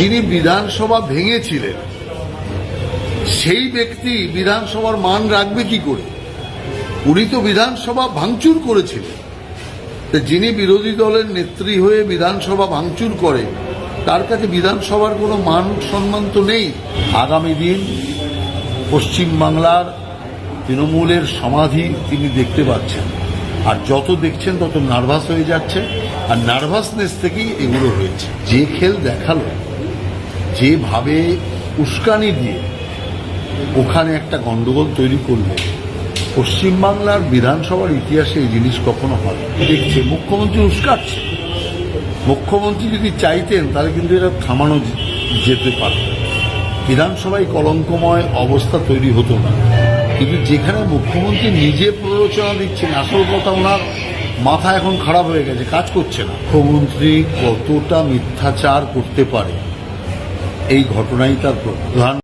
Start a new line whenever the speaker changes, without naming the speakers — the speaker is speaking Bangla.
যিনি বিধানসভা ভেঙেছিলেন, সেই ব্যক্তি বিধানসভার মান রাখবে কি করে? উনি তো বিধানসভা ভাঙচুর করেছিলেন। যিনি বিরোধী দলের নেত্রী হয়ে বিধানসভা ভাঙচুর করে, তার কাছে বিধানসভার কোনো মান সম্মান তো নেই। আগামী দিন পশ্চিমবাংলার তৃণমূলের সমাধি তিনি দেখতে পাচ্ছেন। আর যত দেখছেন, তত নার্ভাস হয়ে যাচ্ছে। আর নার্ভাসনেস থেকেই এগুলো হয়েছে। যে খেল দেখাল যেভাবে উস্কানি দিয়ে ওখানে একটা গন্ডগোল তৈরি করল, পশ্চিমবাংলার বিধানসভার ইতিহাসে এই জিনিস কখনো হয় দেখছে, মুখ্যমন্ত্রী উস্কাচ্ছে। মুখ্যমন্ত্রী যদি চাইতেন, তাহলে কিন্তু এটা থামানো যেতে পারত। বিধানসভায় কলঙ্কময় অবস্থা তৈরি হতো না। কিন্তু যেখানে মুখ্যমন্ত্রী নিজে প্ররোচনা দিচ্ছেন, আসল কথা ওনার মাথা এখন খারাপ হয়ে গেছে, কাজ করছে না। মুখ্যমন্ত্রী কতটা মিথ্যাচার করতে পারে? এই ঘটনাই তার প্রধান